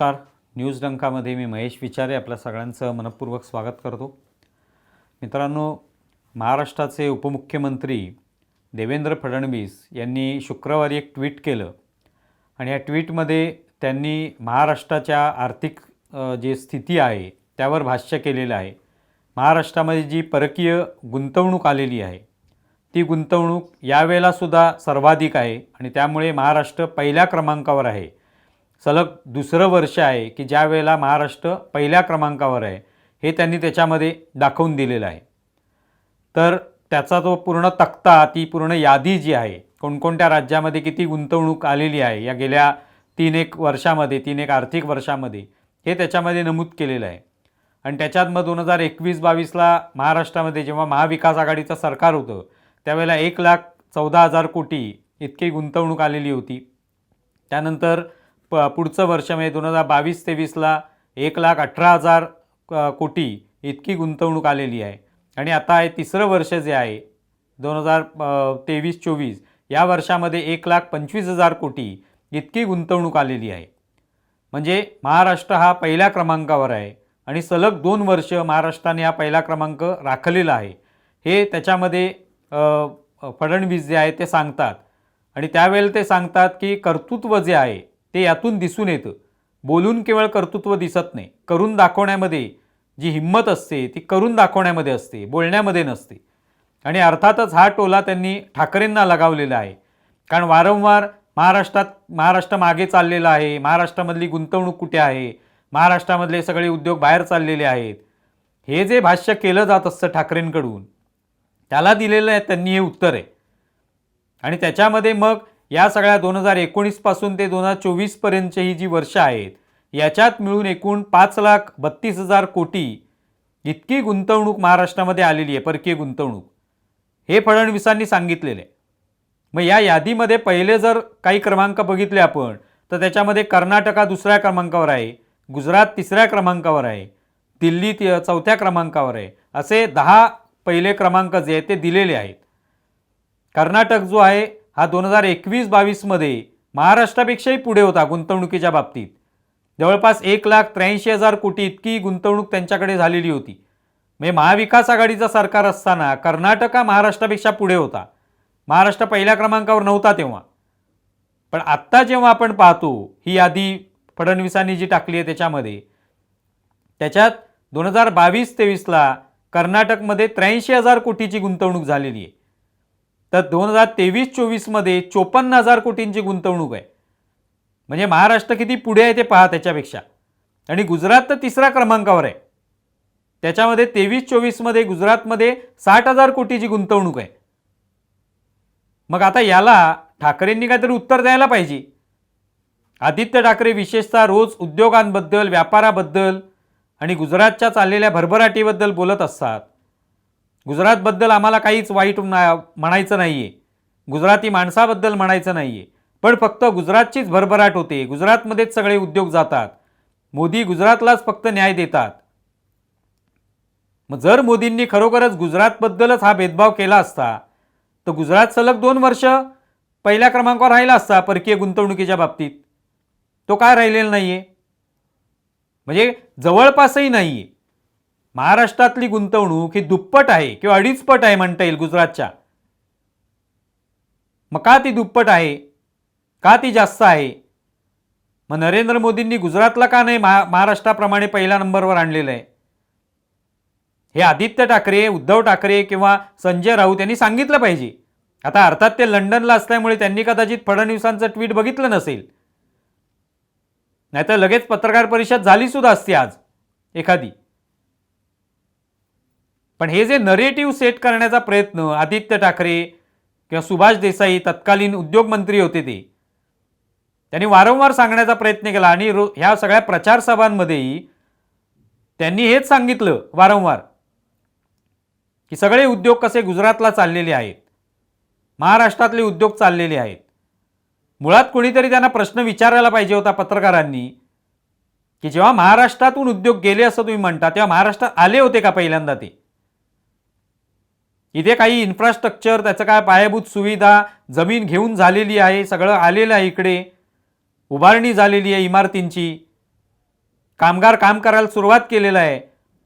नमस्कार. न्यूज डंकामध्ये मी महेश विचारे आपल्या सगळ्यांचं मनपूर्वक स्वागत करतो. मित्रांनो महाराष्ट्राचे उपमुख्यमंत्री देवेंद्र फडणवीस यांनी शुक्रवारी एक ट्विट केलं आणि या ट्विटमध्ये त्यांनी महाराष्ट्राच्या आर्थिक जी जे स्थिती आहे त्यावर भाष्य केलेलं आहे. महाराष्ट्रामध्ये जी परकीय गुंतवणूक आलेली आहे ती गुंतवणूक यावेळेलासुद्धा सर्वाधिक आहे आणि त्यामुळे महाराष्ट्र पहिल्या क्रमांकावर आहे. सलग दुसरं वर्ष आहे की ज्या वेळेला महाराष्ट्र पहिल्या क्रमांकावर आहे हे त्यांनी त्याच्यामध्ये दाखवून दिलेलं आहे. तर त्याचा तो पूर्ण तक्ता ती पूर्ण यादी जी आहे कोणकोणत्या राज्यामध्ये किती गुंतवणूक आलेली आहे या गेल्या तीन एक वर्षामध्ये तीन एक आर्थिक वर्षामध्ये हे त्याच्यामध्ये नमूद केलेलं आहे. आणि त्याच्यात मग दोन हजार एकवीस बावीसला महाराष्ट्रामध्ये जेव्हा महाविकास आघाडीचं सरकार होतं त्यावेळेला एक लाख चौदा हजार कोटी इतकी गुंतवणूक आलेली होती. त्यानंतर प पुढचं वर्ष म्हणजे दोन हजार बावीस तेवीसला एक लाख अठरा हजार क- कोटी इतकी गुंतवणूक आलेली आहे. आणि आता हे तिसरं वर्ष जे आहे दोन हजार तेवीस चोवीस या वर्षामध्ये एक लाख पंचवीस हजार कोटी इतकी गुंतवणूक आलेली आहे. म्हणजे महाराष्ट्र हा पहिल्या क्रमांकावर आहे आणि सलग दोन वर्ष महाराष्ट्राने हा पहिला क्रमांक राखलेला आहे. हे त्याच्यामध्ये फडणवीस जे आहे ते सांगतात. आणि त्यावेळेला ते सांगतात की कर्तृत्व जे आहे ते यातून दिसून येतं. बोलून केवळ कर्तृत्व दिसत नाही. करून दाखवण्यामध्ये जी हिंमत असते ती करून दाखवण्यामध्ये असते बोलण्यामध्ये नसते. आणि अर्थातच हा टोला त्यांनी ठाकरेंना लगावलेला आहे. कारण वारंवार महाराष्ट्रात महाराष्ट्र मागे चाललेला आहे महाराष्ट्रामधली गुंतवणूक कुठे आहे महाराष्ट्रामधले सगळे उद्योग बाहेर चाललेले आहेत. हे जे भाष्य केलं जात असतं ठाकरेंकडून त्याला दिलेलं आहे त्यांनी हे उत्तर आहे. आणि त्याच्यामध्ये मग या सगळ्या दोन हजार एकोणीसपासून ते दोन हजार चोवीसपर्यंतची ही जी वर्ष आहेत याच्यात मिळून एकूण पाच लाख बत्तीस हजार कोटी इतकी गुंतवणूक महाराष्ट्रामध्ये आलेली आहे परकीय गुंतवणूक. हे फडणवीसांनी सांगितलेलं आहे. मग या यादीमध्ये पहिले जर काही क्रमांक बघितले आपण तर त्याच्यामध्ये कर्नाटका दुसऱ्या क्रमांकावर आहे गुजरात तिसऱ्या क्रमांकावर आहे दिल्ली चौथ्या क्रमांकावर आहे असे दहा पहिले क्रमांक जे आहेत ते दिलेले आहेत. कर्नाटक जो आहे हा दोन हजार एकवीस बावीसमध्ये महाराष्ट्रापेक्षाही पुढे होता गुंतवणुकीच्या बाबतीत. जवळपास एक लाख त्र्याऐंशी हजार कोटी इतकी गुंतवणूक त्यांच्याकडे झालेली होती. म्हणजे महाविकास आघाडीचं सरकार असताना कर्नाटक हा महाराष्ट्रापेक्षा पुढे होता. महाराष्ट्र पहिल्या क्रमांकावर नव्हता तेव्हा. पण आत्ता जेव्हा आपण पाहतो ही यादी फडणवीसांनी जी टाकली आहे त्याच्यामध्ये त्याच्यात दोन हजार बावीस तेवीसला कर्नाटकमध्ये त्र्याऐंशी हजार कोटीची गुंतवणूक झालेली आहे. तर दोन हजार तेवीस चोवीसमध्ये चोपन्न हजार कोटींची गुंतवणूक आहे. म्हणजे महाराष्ट्र किती पुढे आहे ते पहा त्याच्यापेक्षा. आणि गुजरात तर तिसऱ्या क्रमांकावर आहे. त्याच्यामध्ये तेवीस चोवीसमध्ये गुजरातमध्ये साठ हजार कोटीची गुंतवणूक आहे. मग आता याला ठाकरेंनी काहीतरी उत्तर द्यायला पाहिजे. आदित्य ठाकरे विशेषतः रोज उद्योगांबद्दल व्यापाराबद्दल आणि गुजरातच्या चाललेल्या भरभराटीबद्दल बोलत असतात. गुजरातबद्दल आम्हाला काहीच वाईट ना- म्हणायचं नाही आहे गुजराती माणसाबद्दल म्हणायचं नाही आहे पण फक्त गुजरातचीच भरभराट होते. गुजरातमध्येच सगळे उद्योग जातात. मोदी गुजरातलाच फक्त न्याय देतात. मग जर मोदींनी खरोखरच गुजरातबद्दलच हा भेदभाव केला असता तर गुजरात सलग दोन वर्ष पहिल्या क्रमांकावर राहिला असता परकीय गुंतवणुकीच्या बाबतीत. तो काय राहिलेला नाही आहे म्हणजे जवळपासही नाही आहे महाराष्ट्रातली गुंतवणूक ही दुप्पट आहे किंवा अडीचपट आहे म्हणता येईल गुजरातच्या. मग का ती दुप्पट आहे? का ती जास्त आहे? मग नरेंद्र मोदींनी गुजरातला का नाही महा महाराष्ट्राप्रमाणे पहिल्या नंबरवर आणलेलं आहे? हे आदित्य ठाकरे उद्धव ठाकरे किंवा संजय राऊत यांनी सांगितलं पाहिजे. आता अर्थात ते लंडनला असल्यामुळे त्यांनी कदाचित फडणवीसांचं ट्विट बघितलं नसेल. नाहीतर लगेच पत्रकार परिषद झाली सुद्धा असते आज एखादी. पण हे जे नरेटिव्ह सेट करण्याचा प्रयत्न आदित्य ठाकरे किंवा सुभाष देसाई तत्कालीन उद्योगमंत्री होते ते त्यांनी वारंवार सांगण्याचा प्रयत्न केला आणि रो ह्या सगळ्या प्रचार सभांमध्येही त्यांनी हेच सांगितलं वारंवार की सगळे उद्योग कसे गुजरातला चाललेले आहेत महाराष्ट्रातले उद्योग चाललेले आहेत. मुळात कोणीतरी त्यांना प्रश्न विचारायला पाहिजे होता पत्रकारांनी की जेव्हा महाराष्ट्रातून उद्योग गेले असं तुम्ही म्हणता तेव्हा महाराष्ट्रात आले होते का पहिल्यांदा ते? इथे काही इन्फ्रास्ट्रक्चर त्याचं काय पायाभूत सुविधा जमीन घेऊन झालेली आहे सगळं आलेलं आहे इकडे. उभारणी झालेली आहे इमारतींची. कामगार काम करायला सुरुवात केलेलं आहे.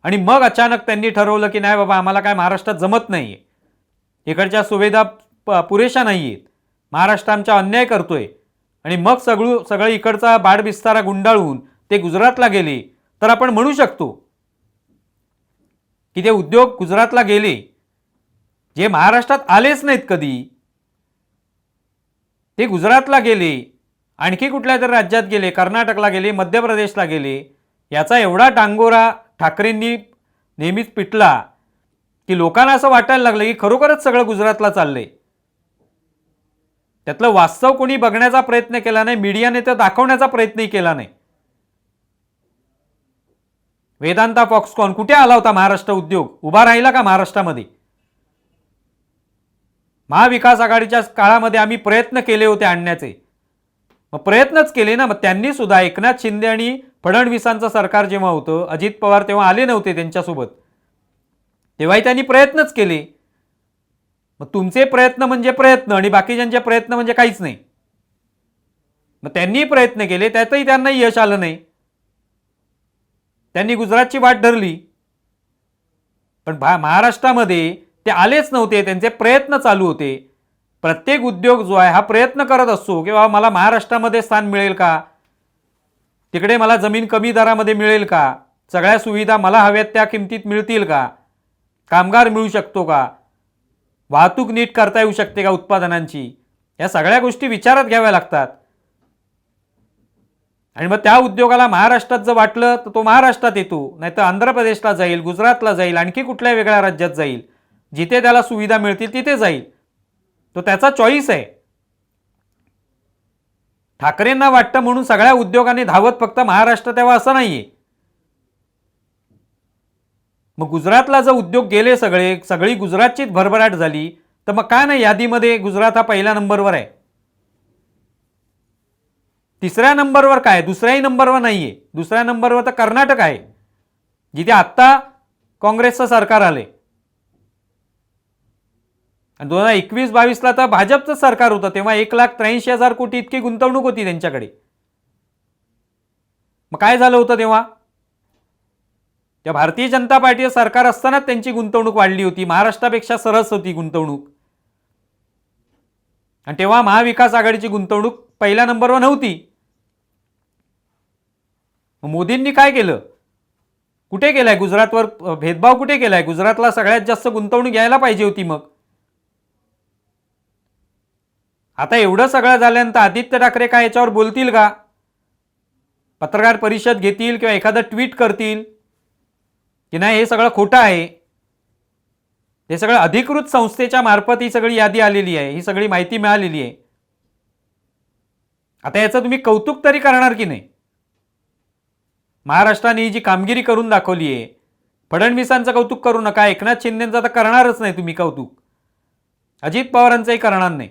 आणि मग अचानक त्यांनी ठरवलं की नाही बाबा आम्हाला काय महाराष्ट्रात जमत नाही आहे इकडच्या सुविधा प पुरेशा नाही आहेत महाराष्ट्र आमच्या अन्याय करतोय. आणि मग सगळू सगळं इकडचा बाडबिस्तारा गुंडाळून ते गुजरातला गेले. तर आपण म्हणू शकतो की ते उद्योग गुजरातला गेले. जे महाराष्ट्रात आलेच नाहीत कधी ते गुजरातला गेले आणखी कुठल्या तरी राज्यात गेले कर्नाटकला गेले मध्य प्रदेशला गेले याचा एवढा टांगोरा ठाकरेंनी नेहमीच पिटला की लोकांना असं वाटायला लागलं की खरोखरच सगळं गुजरातला चाललंय. त्यातलं वास्तव कोणी बघण्याचा प्रयत्न केला नाही मीडियाने तर दाखवण्याचा प्रयत्नही केला नाही. वेदांता फॉक्सकॉन कुठे आला होता महाराष्ट्र उद्योग? उभा राहिला का महाराष्ट्रामध्ये? महाविकास आघाडीच्या काळामध्ये आम्ही प्रयत्न केले होते आणण्याचे. मग प्रयत्नच केले ना मग त्यांनी सुद्धा एकनाथ शिंदे आणि फडणवीसांचं सरकार जेव्हा होतं अजित पवार तेव्हा आले नव्हते त्यांच्यासोबत. तेव्हाही त्यांनी प्रयत्नच केले. मग तुमचे प्रयत्न म्हणजे प्रयत्न आणि बाकीच्यांचे प्रयत्न म्हणजे काहीच नाही. मग त्यांनी प्रयत्न केले त्यातही त्यांना यश आलं नाही. त्यांनी गुजरातची वाट धरली. पण भा महाराष्ट्रामध्ये ते आलेच नव्हते त्यांचे प्रयत्न चालू होते. प्रत्येक उद्योग जो आहे हा प्रयत्न करत असतो की बाबा मला महाराष्ट्रामध्ये स्थान मिळेल का? तिकडे मला जमीन कमी दरामध्ये मिळेल का? सगळ्या सुविधा मला हव्यात त्या किमतीत मिळतील का? कामगार मिळू शकतो का? वाहतूक नीट करता येऊ शकते का उत्पादनांची? या सगळ्या गोष्टी विचारात घ्याव्या लागतात. आणि मग त्या उद्योगाला महाराष्ट्रात जर वाटलं तर तो महाराष्ट्रात येतो. नाहीतर आंध्र प्रदेशला जाईल गुजरातला जाईल आणखी कुठल्या वेगळ्या राज्यात जाईल. जिथे त्याला सुविधा मिळतील तिथे जाईल. तो त्याचा चॉईस आहे. ठाकरेंना वाटतं म्हणून सगळ्या उद्योगांनी धावत फक्त महाराष्ट्र तेव्हा असं नाहीये. मग गुजरातला जर उद्योग गेले सगळे सगळी गुजरातचीच भरभराट झाली तर मग काय नाही यादीमध्ये गुजरात हा पहिल्या नंबरवर आहे. तिसऱ्या नंबरवर काय? दुसऱ्याही नंबरवर नाही आहे दुसऱ्या नंबरवर तर कर्नाटक आहे. जिथे आत्ता काँग्रेसचं सरकार आले आणि दोन हजार एकवीस बावीसला तर भाजपचं सरकार होतं. तेव्हा एक लाख त्र्याऐंशी हजार कोटी इतकी गुंतवणूक होती त्यांच्याकडे. मग काय झालं होतं तेव्हा? त्या भारतीय जनता पार्टीचं सरकार असतानाच त्यांची गुंतवणूक वाढली होती. महाराष्ट्रापेक्षा सरस होती गुंतवणूक. आणि तेव्हा महाविकास आघाडीची गुंतवणूक पहिल्या नंबरवर नव्हती. मोदींनी काय केलं? कुठे केलाय? गुजरातवर भेदभाव कुठे केलाय? गुजरातला सगळ्यात जास्त गुंतवणूक यायला पाहिजे होती मग. आता एवढं सगळं झाल्यानंतर आदित्य ठाकरे काय याच्यावर बोलतील का? पत्रकार परिषद घेतील किंवा एखादं ट्विट करतील? की नाही हे सगळं खोटं आहे. हे सगळं अधिकृत संस्थेच्या मार्फत ही सगळी यादी आलेली आहे. ही सगळी माहिती मिळालेली आहे. आता याचं तुम्ही कौतुक तरी करणार की नाही? महाराष्ट्राने ही जी कामगिरी करून दाखवली आहे फडणवीसांचं कौतुक करू नका. एकनाथ शिंदेचं तर करणारच नाही तुम्ही कौतुक. अजित पवारांचंही करणार नाही.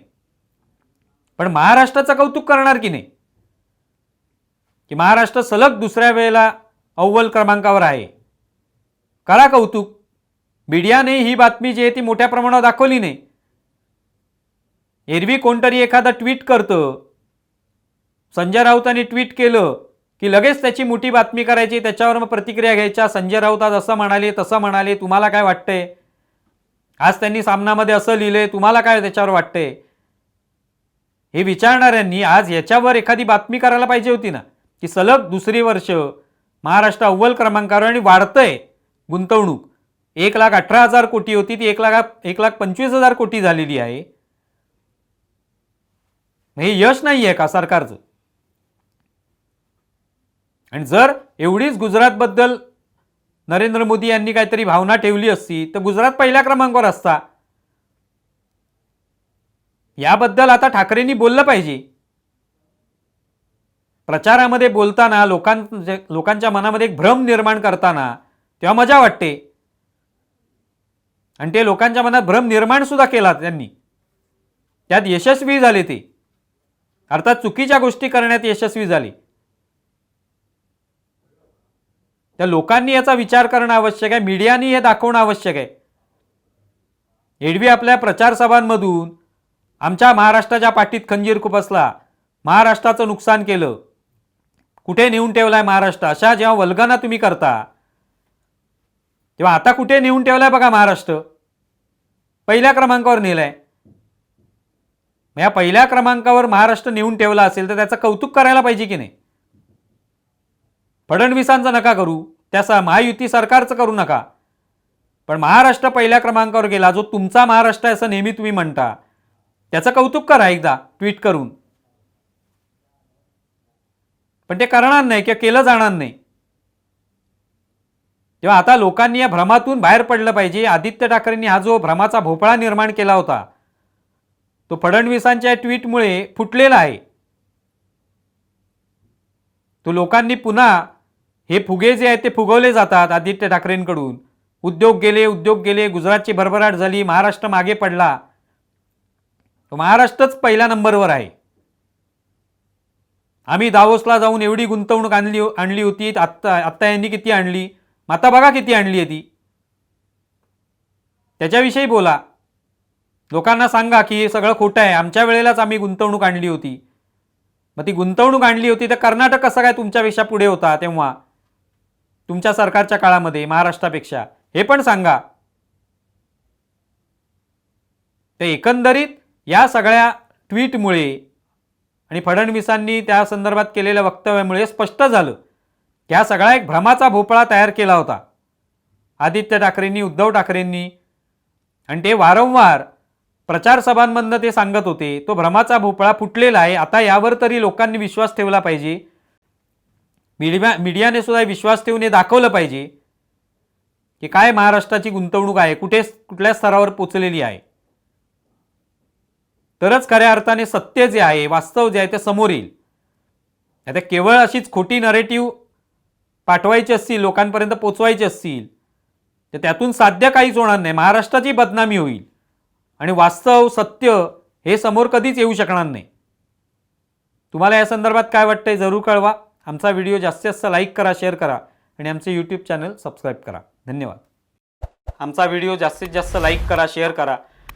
पण महाराष्ट्राचं कौतुक करणार की नाही? की महाराष्ट्र सलग दुसऱ्या वेळेला अव्वल क्रमांकावर आहे. करा कौतुक. मीडियाने ही बातमी जी आहे ती मोठ्या प्रमाणावर दाखवली नाही. एरवी कोणतरी एखादा ट्विट करतं. संजय राऊतांनी ट्विट केलं की लगेच त्याची मोठी बातमी करायची त्याच्यावर मग प्रतिक्रिया घ्यायच्या. संजय राऊत आज असं म्हणाले तसं म्हणाले तुम्हाला काय वाटतंय? आज त्यांनी सामनामध्ये असं लिहिलंय तुम्हाला काय त्याच्यावर वाटतंय? हे विचारणाऱ्यांनी आज याच्यावर एखादी बातमी करायला पाहिजे होती ना? की सलग दुसरी वर्ष महाराष्ट्र अव्वल क्रमांकावर आणि वाढतंय गुंतवणूक. एक लाख अठरा हजार कोटी होती ती एक लाख एक लाख पंचवीस हजार कोटी झालेली आहे. हे यश नाही आहे का सरकारचं? आणि जर एवढीच गुजरातबद्दल नरेंद्र मोदी यांनी काहीतरी भावना ठेवली असती तर गुजरात पहिल्या क्रमांकावर असता. याबद्दल आता ठाकरेंनी बोललं पाहिजे. प्रचारामध्ये बोलताना लोकां लोकांच्या मनामध्ये एक भ्रम निर्माण करताना तेव्हा मजा वाटते. आणि ते लोकांच्या मनात भ्रम निर्माण सुद्धा केला त्यांनी. त्यात यशस्वी झाले ते. अर्थात चुकीच्या गोष्टी करण्यात यशस्वी झाले. त्या लोकांनी याचा विचार करणं आवश्यक आहे मीडियानी हे दाखवणं आवश्यक आहे. एडवी आपल्या प्रचार सभांमधून आमच्या महाराष्ट्राच्या पाठीत खंजीर खुपसला महाराष्ट्राचं नुकसान केलं. कुठे नेऊन ठेवलाय महाराष्ट्र? अशा जेव्हा वल्गना तुम्ही करता तेव्हा आता कुठे नेऊन ठेवलाय बघा महाराष्ट्र? पहिल्या क्रमांकावर नेलाय. आहे या पहिल्या क्रमांकावर महाराष्ट्र नेऊन ठेवला असेल तर त्याचं कौतुक करायला पाहिजे की नाही? फडणवीसांचं नका करू. त्याचा महायुती सरकारचं करू नका. पण महाराष्ट्र पहिल्या क्रमांकावर गेला जो तुमचा महाराष्ट्र आहे असं नेहमी तुम्ही म्हणता. त्याचं कौतुक करा एकदा ट्विट करून. पण ते करणार नाही किंवा केलं जाणार नाही. तेव्हा आता लोकांनी या भ्रमातून बाहेर पडलं पाहिजे. आदित्य ठाकरेंनी हा जो भ्रमाचा भोपळा निर्माण केला होता तो फडणवीसांच्या ट्विटमुळे फुटलेला आहे. तो लोकांनी पुन्हा हे फुगे जे आहेत ते फुगवले जातात आदित्य ठाकरेंकडून. उद्योग गेले उद्योग गेले गुजरातची भरभराट झाली महाराष्ट्र मागे पडला. महाराष्ट्रच पहिल्या नंबरवर आहे. आम्ही दावोसला जाऊन एवढी गुंतवणूक आणली आणली होती. आत्ता आत्ता यांनी किती आणली? मग आता बघा किती आणली आहे ती. त्याच्याविषयी बोला. लोकांना सांगा की हे सगळं खोटं आहे. आमच्या वेळेलाच आम्ही गुंतवणूक आणली होती. मग ती गुंतवणूक आणली होती तर कर्नाटक कसं काय तुमच्यापेक्षा पुढे होता तेव्हा? तुमच्या सरकारच्या काळामध्ये महाराष्ट्रापेक्षा. हे पण सांगा. तर एकंदरीत या सगळ्या ट्विटमुळे आणि फडणवीसांनी त्या संदर्भात केलेल्या वक्तव्यामुळे स्पष्ट झालं की हा सगळा एक भ्रमाचा भोपळा तयार केला होता. आदित्य ठाकरेंनी उद्धव ठाकरेंनी आणि ते वारंवार प्रचारसभांमधनं ते सांगत होते तो भ्रमाचा भोपळा फुटलेला आहे आता यावर तरी लोकांनी विश्वास ठेवला पाहिजे. मीडिया मीडियाने सुद्धा विश्वास ठेवून हे दाखवलं पाहिजे की काय महाराष्ट्राची गुंतवणूक आहे कुठे कुठल्या स्तरावर पोचलेली आहे. तरच खऱ्या अर्थाने सत्य जे आहे वास्तव जे आहे ते समोर येईल. आता केवळ अशीच खोटी नरेटिव्ह पाठवायची असतील लोकांपर्यंत पोचवायची असतील तर त्यातून साध्य काहीच होणार नाही. महाराष्ट्राची बदनामी होईल. आणि वास्तव सत्य हे समोर कधीच येऊ शकणार नाही. तुम्हाला या संदर्भात काय वाटतंय जरूर कळवा. आमचा व्हिडिओ जास्तीत जास्त लाईक करा शेअर करा आणि आमचे यूट्यूब चॅनल सबस्क्राईब करा. धन्यवाद. आमचा व्हिडिओ जास्तीत जास्त लाईक करा शेअर करा.